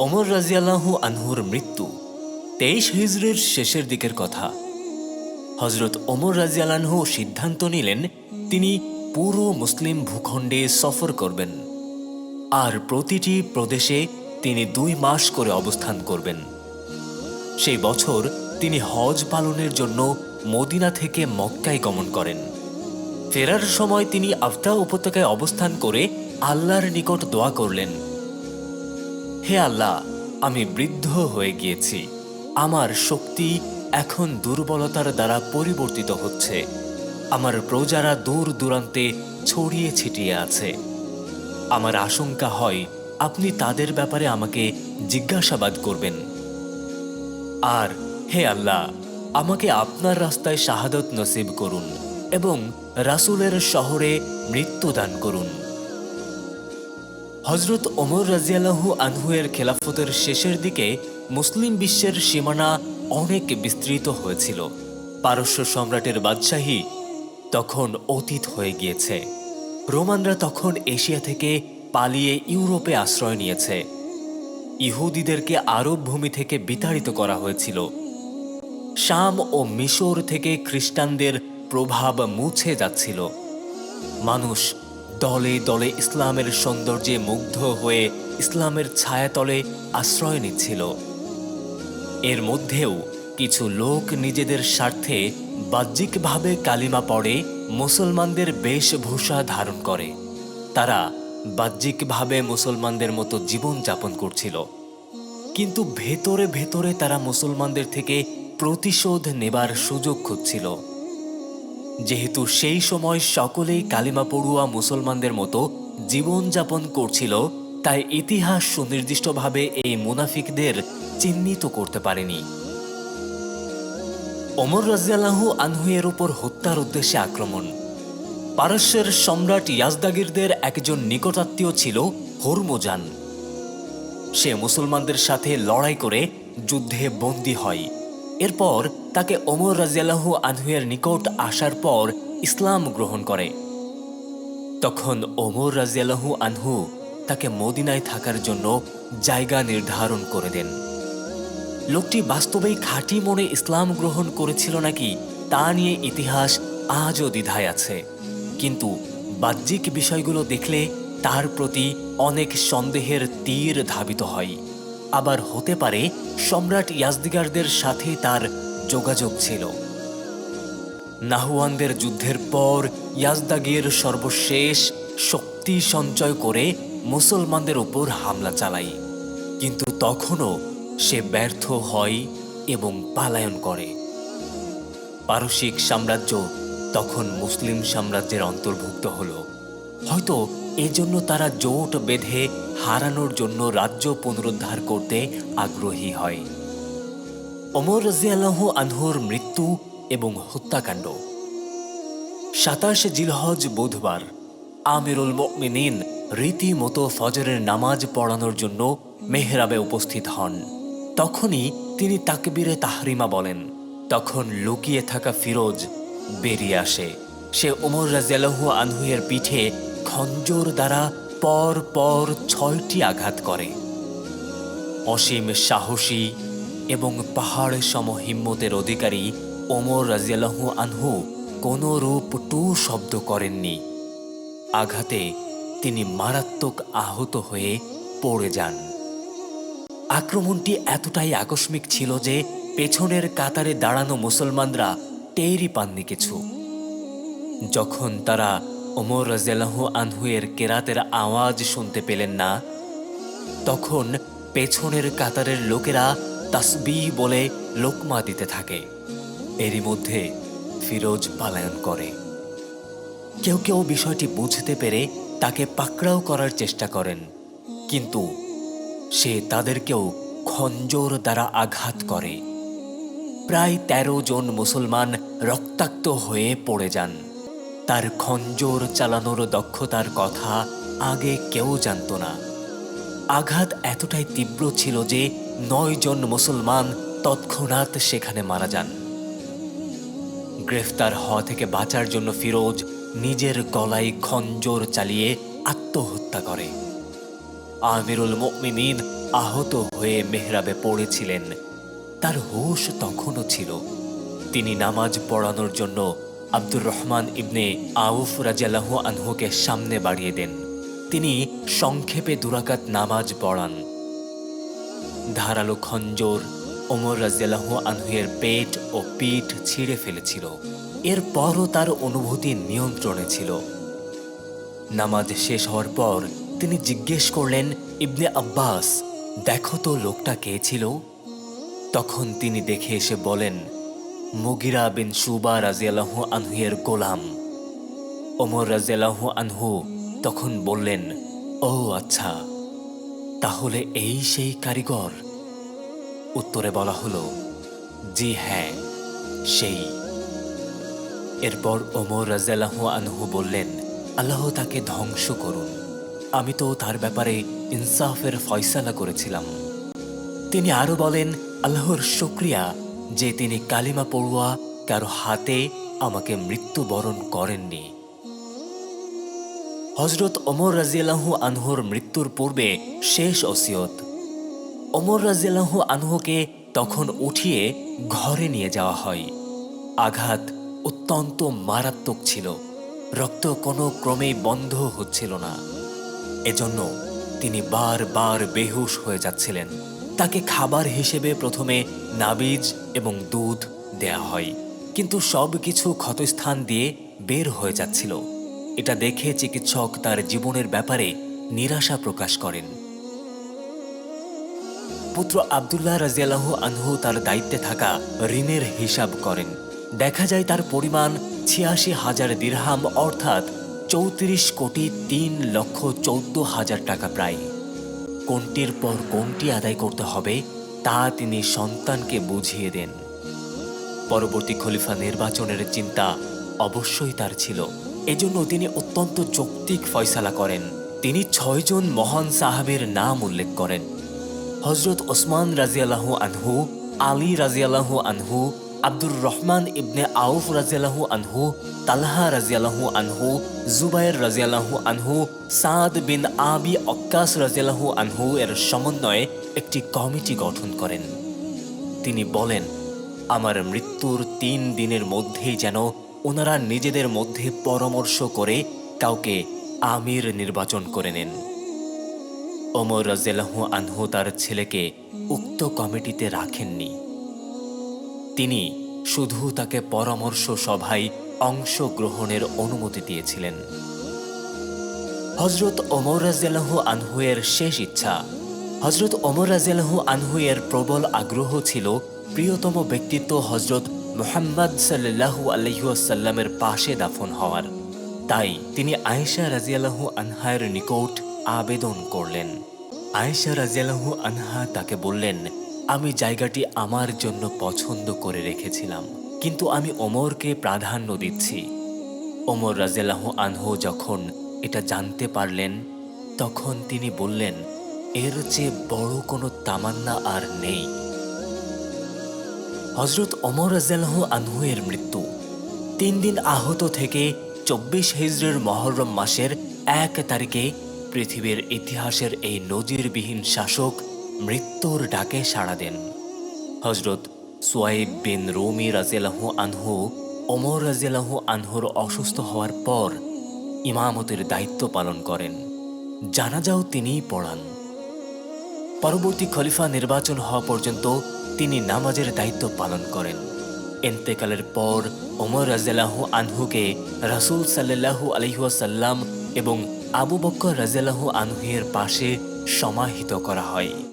ওমর রাজিয়াল্লাহু আনহুর মৃত্যু তেইশ হিজড়ির শেষের দিকের কথা। হজরত ওমর রাজিয়ালানহু সিদ্ধান্ত নিলেন, তিনি পুরো মুসলিম ভূখণ্ডে সফর করবেন। আর প্রতিটি প্রদেশে তিনি দুই মাস করে অবস্থান করবেন। সেই বছর তিনি হজ পালনের জন্য মদিনা থেকে মক্কায় গমন করেন। ফেরার সময় তিনি আফতা উপত্যকায় অবস্থান করে আল্লাহর নিকট দোয়া করলেন। হে আল্লাহ, আমি বৃদ্ধ হয়ে গিয়েছি। আমার শক্তি এখন দুর্বলতার দ্বারা পরিবর্তিত হচ্ছে। আমার প্রজারা দূর দূরান্তে ছড়িয়ে ছিটিয়ে আছে। আমার আশঙ্কা হয় আপনি তাদের ব্যাপারে আমাকে জিজ্ঞাসাবাদ করবেন। আর হে আল্লাহ, আমাকে আপনার রাস্তায় শাহাদত নসিব করুন এবং রাসূলের শহরে মৃত্যু দান করুন। হজরত ওমর রাজিয়ালাহু আনহুয়ের খেলাফতের শেষের দিকে মুসলিম বিশ্বের সীমানা অনেক বিস্তৃত হয়েছিল। পারস্য সম্রাটের বাদশাহী তখন অতীত হয়ে গিয়েছে। রোমানরা তখন এশিয়া থেকে পালিয়ে ইউরোপে আশ্রয় নিয়েছে। ইহুদিদেরকে আরব ভূমি থেকে বিতাড়িত করা হয়েছিল। শাম ও মিশর থেকে খ্রিস্টানদের প্রভাব মুছে যাচ্ছিল। মানুষ দলে দলে ইসলামের সৌন্দর্যে মুগ্ধ হয়ে ইসলামের ছায়াতলে আশ্রয় নিচ্ছিল। এর মধ্যেও কিছু লোক নিজেদের স্বার্থে বাহ্যিকভাবে কালিমা পড়ে মুসলমানদের বেশভূষা ধারণ করে। তারা বাহ্যিকভাবে মুসলমানদের মতো জীবন যাপন করছিল। কিন্তু ভেতরে ভেতরে তারা মুসলমানদের থেকে প্রতিশোধ নেবার সুযোগ খুঁজছিল। যেহেতু সেই সময় সকলেই কালিমা পড়ুয়া মুসলমানদের মতো জীবনযাপন করছিল, তাই ইতিহাস সুনির্দিষ্টভাবে এই মুনাফিকদের চিহ্নিত করতে পারেনি। ওমর রাজিয়াল্লাহু আনহুয়ের উপর হত্যার উদ্দেশ্যে আক্রমণ। পারস্যের সম্রাট ইয়াজদাগিরদের একজন নিকটাত্মীয় ছিল হরমোজান। সে মুসলমানদের সাথে লড়াই করে যুদ্ধে বন্দী হয়। এরপর তাকে ওমর রাজিয়াল্লাহু আনহুয়ের নিকট আসার পর ইসলাম গ্রহণ করে। তখন ওমর রাজিয়াল্লাহু আনহু তাকে মদিনায় থাকার জন্য জায়গা নির্ধারণ করে দেন। লোকটি বাস্তবেই খাঁটি মনে ইসলাম গ্রহণ করেছিল নাকি তা নিয়ে ইতিহাস আজও দ্বিধায় আছে। কিন্তু বাহ্যিক বিষয়গুলো দেখলে তার প্রতি অনেক সন্দেহের তীর ধাবিত হয়। আবার হতে পারে সম্রাট ইয়াজদিগারদের সাথে তার যোগাযোগ ছিল। নাহুয়ানদের যুদ্ধের পর ইয়াজদাগির সর্বশেষ শক্তি সঞ্চয় করে মুসলমানদের উপর হামলা চালায়। কিন্তু তখনও সে ব্যর্থ হয় এবং পালায়ন করে। পারসিক সাম্রাজ্য তখন মুসলিম সাম্রাজ্যের অন্তর্ভুক্ত হল। হয়তো এজন্য তারা জোট বেঁধে হারানোর জন্য রাজ্য পুনরুদ্ধার করতে আগ্রহী হয়। ওমর রাজিয়াল্লাহ আনহুর মৃত্যু এবং হত্যাকাণ্ড। সাতাশ জিলহজ বুধবার আমিরুল মিনীন রীতিমতো ফজরের নামাজ পড়ানোর জন্য মেহরাবে উপস্থিত হন। তখনই তিনি তাকবীরে তাহরিমা বলেন। তখন লুকিয়ে থাকা ফিরোজ বেরিয়ে আসে। সে ওমর রাজিয়াল্লাহু আনহুয়ের পিঠে খঞ্জর দ্বারা পর পর ছয়টি আঘাত করে। অসীম সাহসী এবং পাহাড় সম হিম্মতের অধিকারী ওমর রাজিয়াল্লাহু আনহু কোনো রূপ টু শব্দ করেননি। আঘাতে তিনি মারাত্মক আহত হয়ে পড়ে যান। আক্রমণটি এতটাই আকস্মিক ছিল যে পেছনের কাতারে দাঁড়ানো মুসলমানরা টেরই পাননি কিছু। যখন তারা ওমর রাজিয়াল্লাহ আনহুয়ের কেরাতের আওয়াজ শুনতে পেলেন না। তখন পেছনের কাতারের লোকেরা তাসবি বলে লোকমা দিতে থাকে। এরই মধ্যে ফিরোজ পালায়ন করে। কেউ কেউ বিষয়টি বুঝতে পেরে তাকে পাকড়াও করার চেষ্টা করেন। কিন্তু সে তাদেরকেও খঞ্জর দ্বারা আঘাত করে। প্রায় ১৩ জন মুসলমান রক্তাক্ত হয়ে পড়ে যান। তার খঞ্জর চালানোর দক্ষতার কথা আগে কেউ জানত না। আঘাত এতটাই তীব্র ছিল যে নয় জন মুসলমান তৎক্ষণাৎ সেখানে মারা যান। গ্রেফতার হওয়া থেকে বাঁচার জন্য ফিরোজ নিজের গলায় খঞ্জর চালিয়ে আত্মহত্যা করে। আমিরুল মুমিনিন আহত হয়ে মেহরাবে পড়েছিলেন। তার হুশ তখনও ছিল। তিনি নামাজ পড়ানোর জন্য আব্দুর রহমান ইবনে আউফ রাজিয়াল্লাহ আনহুকে সামনে বাড়িয়ে দেন। তিনি সংক্ষেপে দুরাকাত নামাজ পড়ান। ধারালো খঞ্জর ওমর রাজিয়াল্লাহ আনহুয়ের পেট ও পিঠ ছিঁড়ে ফেলেছিল। এরপরও তার অনুভূতি নিয়ন্ত্রণে ছিল। নামাজ শেষ হওয়ার পর তিনি জিজ্ঞেস করলেন, ইবনে আব্বাস, দেখো তো লোকটা কে ছিল? তখন তিনি দেখে এসে বলেন মুগিরা বিন সুবা রাজিয়াল্লাহ আনহুয়ের গোলাম। ওমর রাজিয়াল্লাহ আনহু তখন বললেন, ও আচ্ছা তাহলে এই সেই কারিগর? উত্তরে বলা হলো, জি হ্যাঁ সেই। এরপর ওমর রাজাল্লাহ আনহু বললেন, আল্লাহ তাকে ধ্বংস করুন। আমি তো তার ব্যাপারে ইনসাফের ফয়সালা করেছিলাম। তিনি আরও বলেন, আল্লাহর শুক্রিয়া যে তিনি কালিমা পড়ুয়া, কারও হাতে আমাকে মৃত্যুবরণ করেননি। হজরত ওমর রাজিয়াল্লাহু আনহুর মৃত্যুর পূর্বে শেষ অসিয়ত ওমর রাজিয়াল্লাহু আনহুকে তখন উঠিয়ে ঘরে নিয়ে যাওয়া হয়। আঘাত অত্যন্ত মারাত্মক ছিল। রক্ত কোনো ক্রমেই বন্ধ হচ্ছিল না। এজন্য তিনি বারবার বেহুশ হয়ে যাচ্ছিলেন। তাকে খাবার হিসেবে প্রথমে নাবিজ এবং দুধ দেয়া হয়। কিন্তু সব কিছু ক্ষতস্থান দিয়ে বের হয়ে যাচ্ছিল। এটা দেখে চিকিৎসক তার জীবনের ব্যাপারে নিরাশা প্রকাশ করেন। পুত্র আবদুল্লাহ রাজিয়াল্লাহ আনহু তার দায়িত্বে থাকা ঋণের হিসাব করেন। দেখা যায় তার পরিমাণ ছিয়াশি হাজার দিরহাম, অর্থাৎ চৌত্রিশ কোটি তিন লক্ষ চৌদ্দ হাজার টাকা প্রায়। কোনটির পর কোনটি আদায় করতে হবে, তা তিনি সন্তানকে বুঝিয়ে দেন। পরবর্তী খলিফা নির্বাচনের চিন্তা অবশ্যই তার ছিল। এজন্য তিনি অত্যন্ত যৌক্তিক ফয়সালা করেন। তিনি ছয়জন মহান সাহাবের নাম উল্লেখ করেন। হজরত ওসমান রাজিয়ালাহু আনহু, আলী রাজিয়ালাহু আনহু আব্দুর রহমান ইবনে আউফ রাজিয়াল্লাহু আনহু, তালহা রাজিয়ালাহু আনহু, জুবাইর রাজিয়ালাহু আনহু, সাদ বিন আবি অক্কাস রাজিয়াল্লাহু আনহু এর সমন্বয়ে একটি কমিটি গঠন করেন। তিনি বলেন, আমার মৃত্যুর তিন দিনের মধ্যেই যেন ওনারা নিজেদের মধ্যে পরামর্শ করে কাউকে আমির নির্বাচন করে নেন। ওমর রাজিয়াল্লাহু আনহু তার ছেলেকে উক্ত কমিটিতে রাখেননি। তিনি শুধু তাকে পরামর্শ সভায় অংশগ্রহণের অনুমতি দিয়েছিলেন। হজরত অমর রাজিয়াল্লাহু আনহুয়ের শেষ ইচ্ছা। হজরত ওমর রাজিয়াল্লাহু আনহুয়ের প্রবল আগ্রহ ছিল প্রিয়তম ব্যক্তিত্ব হজরত মোহাম্মদ সাল্লাহু আলহিউসাল্লামের পাশে দাফন হওয়ার। তাই তিনি আয়েশা রাজিয়াল্লাহু আনহায়ের নিকট আবেদন করলেন। আয়েশা রাজিয়াল্লাহু আনহা তাকে বললেন আমি জায়গাটি আমার জন্য পছন্দ করে রেখেছিলাম। কিন্তু আমি ওমরকে প্রাধান্য দিচ্ছি। ওমর রাজিয়াল্লাহু আনহু যখন এটা জানতে পারলেন, তখন তিনি বললেন, এর চেয়ে বড় কোনো তামান্না আর নেই। হজরত অমর রাজিয়াল্লাহু আনহু এর মৃত্যু। তিন দিন আহত থেকে চব্বিশ হিজরের মহরম মাসের এক তারিখে পৃথিবীর ইতিহাসের এই নজিরবিহীন শাসক মৃত্যুর ডাকে সাড়া দেন। হজরত সোয়াইব বিন রুমি রাজিয়াল্লাহু আনহু, ওমর রাজিয়াল্লাহু আনহুর অসুস্থ হওয়ার পর ইমামতের দায়িত্ব পালন করেন। জানাজাও তিনিই পড়ান। পরবর্তী খলিফা নির্বাচন হওয়া পর্যন্ত তিনি নামাজের দায়িত্ব পালন করেন। এন্তেকালের পর ওমর রাজিয়াল্লাহু আনহুকে রাসূল সাল্লাল্লাহু আলহিহাসাল্লাম এবং আবু বক্কর রাজিয়াল্লাহু আনহুয়ের পাশে সমাহিত করা হয়।